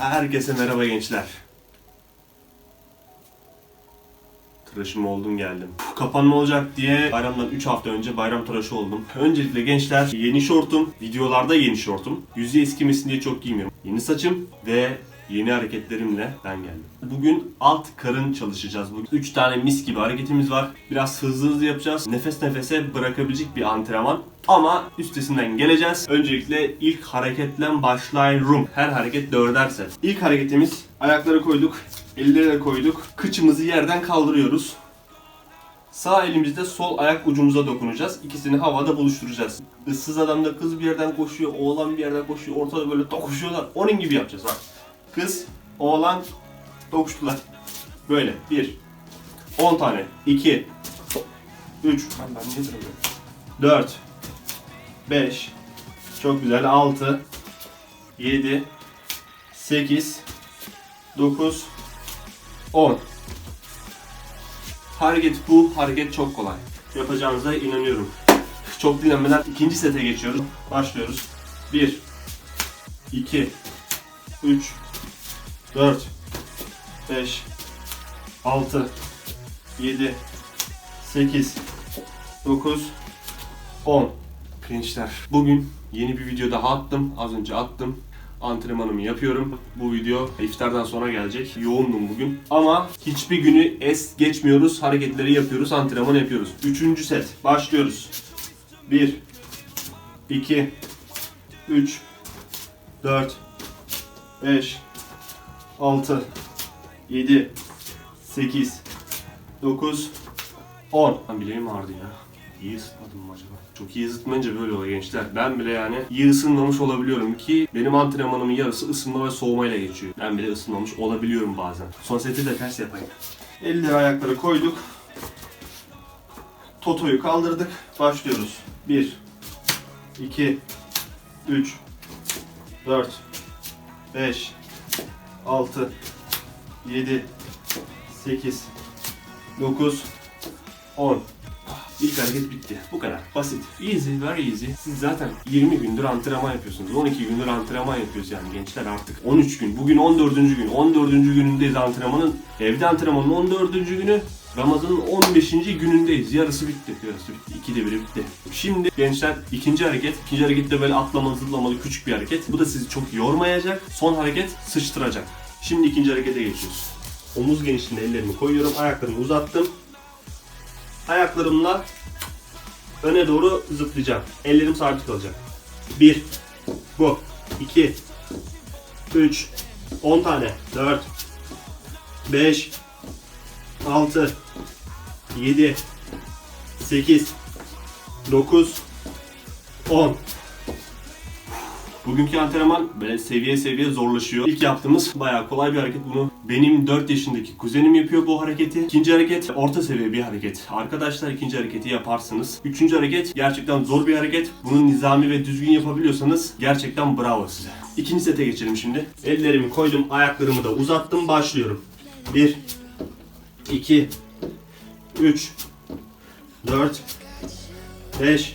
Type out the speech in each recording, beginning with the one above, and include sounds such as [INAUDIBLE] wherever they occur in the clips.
Herkese merhaba gençler. Tıraşım oldum geldim. Kapanma olacak diye bayramdan 3 hafta önce bayram tıraşı oldum. Öncelikle gençler yeni şortum, videolarda yeni şortum. Yüzü eskimesin diye çok giymiyorum. Yeni saçım ve yeni hareketlerimle ben geldim. Bugün alt karın çalışacağız. Bugün 3 tane mis gibi hareketimiz var. Biraz hızlı hızlı yapacağız. Nefes nefese bırakabilecek bir antrenman. Ama üstesinden geleceğiz. Öncelikle ilk hareketle başlayalım. Her hareket dörder set. İlk hareketimiz ayakları koyduk, elleri de koyduk. Kıçımızı yerden kaldırıyoruz. Sağ elimizde sol ayak ucumuza dokunacağız. İkisini havada buluşturacağız. Issız adam da kız bir yerden koşuyor, oğlan bir yerden koşuyor. Ortada böyle tokuşuyorlar. Onun gibi yapacağız bak. Kız, oğlan tokuştular. Böyle. Bir. 10 tane. 2. 3. Ben, ben niye duramıyorum? 4. 5. Çok güzel. 6. 7. 8. 9. 10. Hareket bu. Hareket çok kolay. Yapacağınıza inanıyorum. Çok dinlenmeden ikinci sete geçiyoruz. Başlıyoruz. 1 2 3 4 5 6 7 8 9 10 Gençler bugün yeni bir video daha attım. Az önce attım. Antrenmanımı yapıyorum. Bu video iftardan sonra gelecek. Yoğundum bugün. Ama hiçbir günü es geçmiyoruz. Hareketleri yapıyoruz. Antrenman yapıyoruz. Üçüncü set. Başlıyoruz. 1 2 3 4 5 6 7 8 9 10 Lan bileğim ağrıdı ya. İyi ısıtmadım mı acaba? Çok iyi ısıtmayınca böyle oluyor gençler. Ben bile yani iyi ısınmamış olabiliyorum ki benim antrenmanımın yarısı ısınma ve soğumayla geçiyor. Ben bile ısınmamış olabiliyorum bazen. Son seti de ters yapayım. Elleri ayakları koyduk. Toto'yu kaldırdık. Başlıyoruz. 1 2 3 4 5 6 7 8 9 10 İlk hareket bitti. Bu kadar. Basit. Easy, very easy. Siz zaten 20 gündür antrenman yapıyorsunuz. 12 gündür antrenman yapıyoruz yani gençler artık. 13 gün. Bugün 14. gün. 14. günündeyiz antrenmanın. Evde antrenmanın 14. günü. Ramazan'ın 15. günündeyiz. Yarısı bitti. Yarısı bitti. İkide biri bitti. Şimdi gençler ikinci hareket. İkinci hareket de böyle atlamalı zıplamalı küçük bir hareket. Bu da sizi çok yormayacak. Son hareket sıçtıracak. Şimdi ikinci harekete geçiyoruz. Omuz genişliğinde ellerimi koyuyorum. Ayaklarımı uzattım. Ayaklarımla öne doğru zıplayacağım. Ellerim sabit kalacak. 1 Bu 2 3 10 tane 4 5 6 7 8 9 10 Bugünkü antrenman böyle seviye seviye zorlaşıyor. İlk yaptığımız bayağı kolay bir hareket. Bunu benim 4 yaşındaki kuzenim yapıyor bu hareketi. İkinci hareket orta seviye bir hareket. Arkadaşlar ikinci hareketi yaparsınız. Üçüncü hareket gerçekten zor bir hareket. Bunu nizami ve düzgün yapabiliyorsanız gerçekten bravo size. İkinci sete geçelim şimdi. Ellerimi koydum, ayaklarımı da uzattım. Başlıyorum. 1 2 3 4 5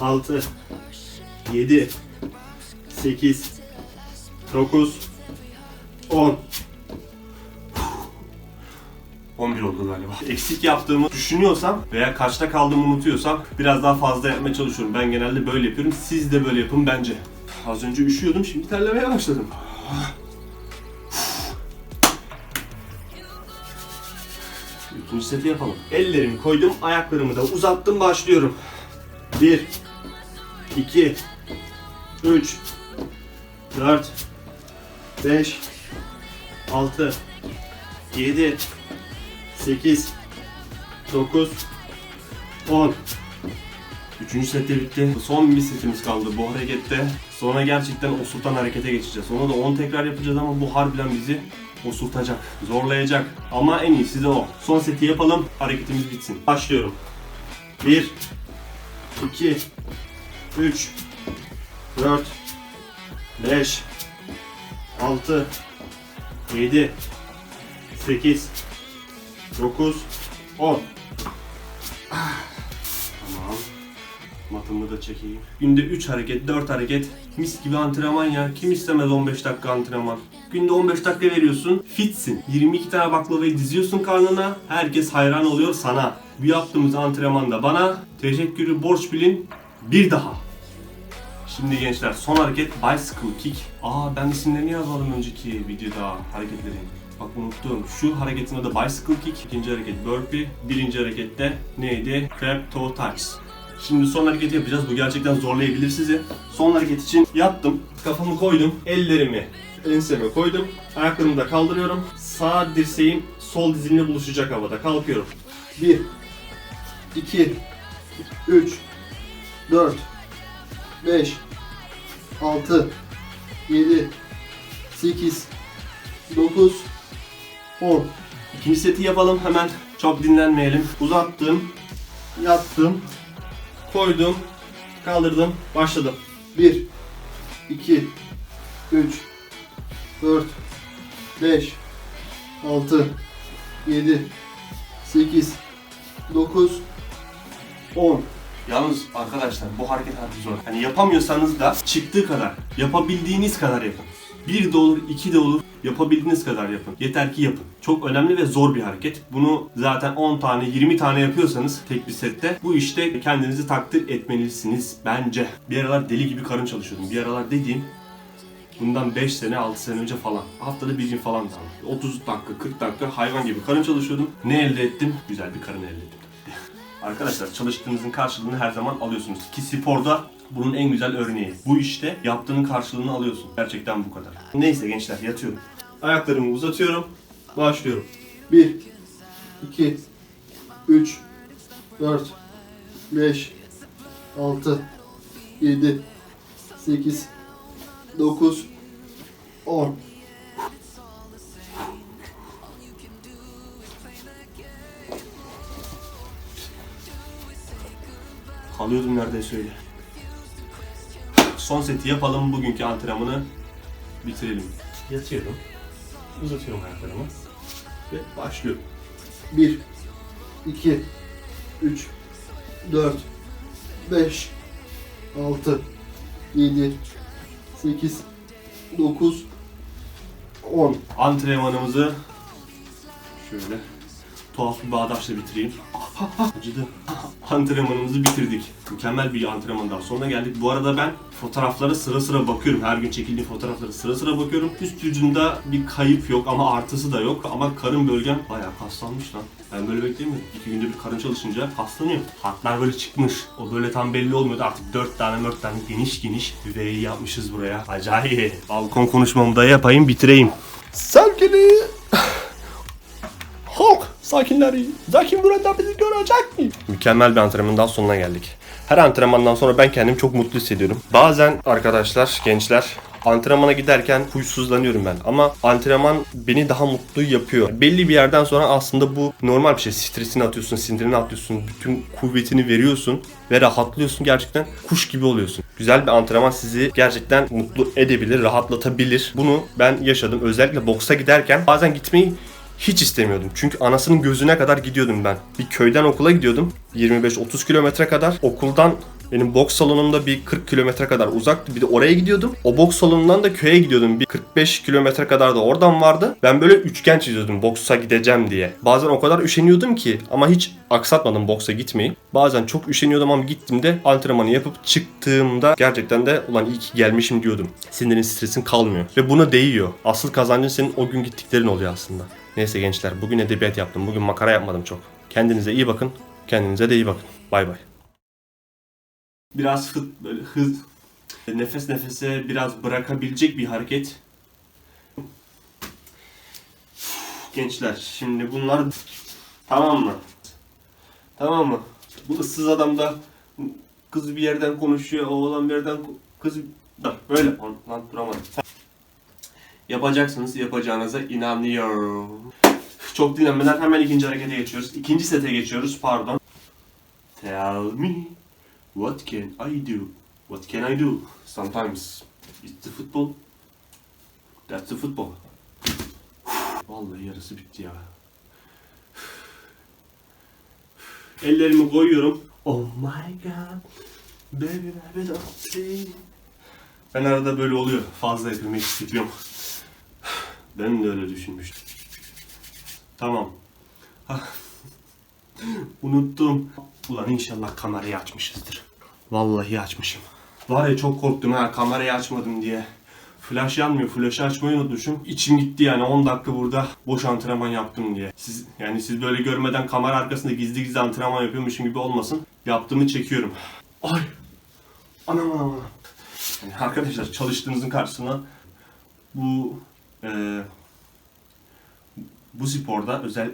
6 7 8 9 10 11 oldu galiba. Eksik yaptığımı düşünüyorsam veya kaçta kaldığımı unutuyorsam biraz daha fazla yapmaya çalışıyorum. Ben genelde böyle yapıyorum. Siz de böyle yapın bence. Az önce üşüyordum şimdi terlemeye başladım. İkinci seti yapalım. Ellerimi koydum, ayaklarımı da uzattım, başlıyorum. 1 2 3 4 5 6 7 8 9 10 Üçüncü sette bitti. Son bir setimiz kaldı bu harekette. Sonra gerçekten osurtan harekete geçeceğiz. Onu da 10 tekrar yapacağız ama bu harbiden bizi osurtacak, zorlayacak. Ama en iyisi de o. Son seti yapalım, hareketimiz bitsin. Başlıyorum. 1 2 3 4 5 6 7 8 9 10 Tamam. Matımı da çekeyim. Günde 3 hareket, 4 hareket. Mis gibi antrenman ya. Kim istemez 15 dakika antrenman? Günde 15 dakika veriyorsun. Fitsin. 22 tane baklavayı diziyorsun karnına. Herkes hayran oluyor sana. Bu yaptığımız antrenmanda bana teşekkürü borç bilin. Bir daha. Şimdi gençler son hareket bicycle kick. Aa ben isimlerini yazmadım önceki videoda hareketlerin. Bak unuttum. Şu hareketin adı bicycle kick. ikinci hareket burpee. Birinci harekette neydi? Crab toe touch. Şimdi son hareketi yapacağız. Bu gerçekten zorlayabilir sizi. Son hareket için yattım. Kafamı koydum. Ellerimi enseme koydum. Ayaklarımı da kaldırıyorum. Sağ dirseğim sol dizimle buluşacak havada. Kalkıyorum. 1 2 3 4 5 6 7 8 9 10 İkinci seti yapalım hemen. Çok dinlenmeyelim. Uzattım. Yattım. Koydum. Kaldırdım. Başladım. 1 2 3 4 5 6 7 8 9 10 Yalnız arkadaşlar bu hareket harbi zor. Hani yapamıyorsanız da çıktığı kadar, yapabildiğiniz kadar yapın. Bir de olur, iki de olur. Yapabildiğiniz kadar yapın. Yeter ki yapın. Çok önemli ve zor bir hareket. Bunu zaten 10 tane, 20 tane yapıyorsanız tek bir sette bu işte kendinizi takdir etmelisiniz bence. Bir aralar deli gibi karın çalışıyordum. Bir aralar dediğim Bundan 5 sene 6 sene önce falan. Haftada bir gün falan da. 30 dakika 40 dakika hayvan gibi karın çalışıyordum. Ne elde ettim? Güzel bir karın elde ettim. Arkadaşlar çalıştığınızın karşılığını her zaman alıyorsunuz. Ki sporda bunun en güzel örneği. Bu işte yaptığının karşılığını alıyorsun. Gerçekten bu kadar. Neyse gençler yatıyorum. Ayaklarımı uzatıyorum. Başlıyorum. 1 2 3 4 5 6 7 8 9 10 Kalıyordum neredeyse öyle. Son seti yapalım. Bugünkü antrenmanı bitirelim. Yatıyorum. Uzatıyorum ayaklarımı. Ve başlıyorum. 1 2 3 4 5 6 7 8 9 10 Antrenmanımızı şöyle tuhaf bir bağdaşla bitireyim. Acıdı. Antrenmanımızı bitirdik. Mükemmel bir antrenmandan sonra geldik. Bu arada ben fotoğraflara sıra sıra bakıyorum. Her gün çekildiğim fotoğraflara sıra sıra bakıyorum. Üst vücudumda bir kayıp yok ama artısı da yok. Ama karın bölgem bayağı kaslanmış lan. Ben böyle beklemiyordum. İki günde bir karın çalışınca kaslanıyor. Hatlar böyle çıkmış. O böyle tam belli olmuyordu. Artık dört tane mört tane geniş geniş üveyi yapmışız buraya. Acayip. Balkon konuşmamı da yapayım bitireyim. Sevgili halk sakinleri, Zeki burada bizi görecek mi? Mükemmel bir antrenmandan sonuna geldik. Her antrenmandan sonra ben kendimi çok mutlu hissediyorum. Bazen arkadaşlar, gençler antrenmana giderken huysuzlanıyorum ben. Ama antrenman beni daha mutlu yapıyor. Belli bir yerden sonra aslında bu normal bir şey. Stresini atıyorsun, sinirini atıyorsun, bütün kuvvetini veriyorsun ve rahatlıyorsun. Gerçekten kuş gibi oluyorsun. Güzel bir antrenman sizi gerçekten mutlu edebilir, rahatlatabilir. Bunu ben yaşadım. Özellikle boksa giderken bazen gitmeyi hiç istemiyordum. Çünkü anasının gözüne kadar gidiyordum ben. Bir köyden okula gidiyordum. 25-30 kilometre kadar. Okuldan benim boks salonumda bir 40 kilometre kadar uzaktı. Bir de oraya gidiyordum. O boks salonundan da köye gidiyordum. Bir 45 kilometre kadar da oradan vardı. Ben böyle üçgen çiziyordum boksa gideceğim diye. Bazen o kadar üşeniyordum ki ama hiç aksatmadım boksa gitmeyi. Bazen çok üşeniyordum ama gittiğimde antrenmanı yapıp çıktığımda gerçekten de ulan iyi ki gelmişim diyordum. Sinirin stresin kalmıyor. Ve buna değiyor. Asıl kazancın senin o gün gittiklerin oluyor aslında. Neyse gençler bugün edebiyat yaptım. Bugün makara yapmadım çok. Kendinize iyi bakın. Kendinize de iyi bakın. Bay bay. Biraz hız, böyle hız, nefes nefese biraz bırakabilecek bir hareket. Gençler şimdi bunlar tamam mı? Tamam mı? Bu ıssız adam da kız bir yerden konuşuyor, oğlan bir yerden kız böyle lan duramadım. Yapacaksınız, yapacağınıza inanıyorum. Çok dinlenmeden hemen ikinci harekete geçiyoruz. İkinci sete geçiyoruz, pardon. Tell me what can I do? What can I do? Sometimes it's the football. That's the football. Vallahi yarısı bitti ya. Ellerimi koyuyorum. Oh my god. Baby, baby, don't say. Ben arada böyle oluyor. Fazla yapılmak istiyorum. Ben de öyle düşünmüştüm. Tamam. [LAUGHS] Unuttum. Ulan inşallah kamerayı açmışızdır. Vallahi açmışım. Var ya çok korktum ha kamerayı açmadım diye. Flash yanmıyor. Flash'ı açmayı unutmuşum. İçim gitti yani 10 dakika burada boş antrenman yaptım diye. Siz yani siz böyle görmeden kamera arkasında gizli gizli antrenman yapıyormuşum gibi olmasın. Yaptığımı çekiyorum. Ay. Anam anam anam. Yani arkadaşlar çalıştığınızın karşısına bu eee bu sporda özel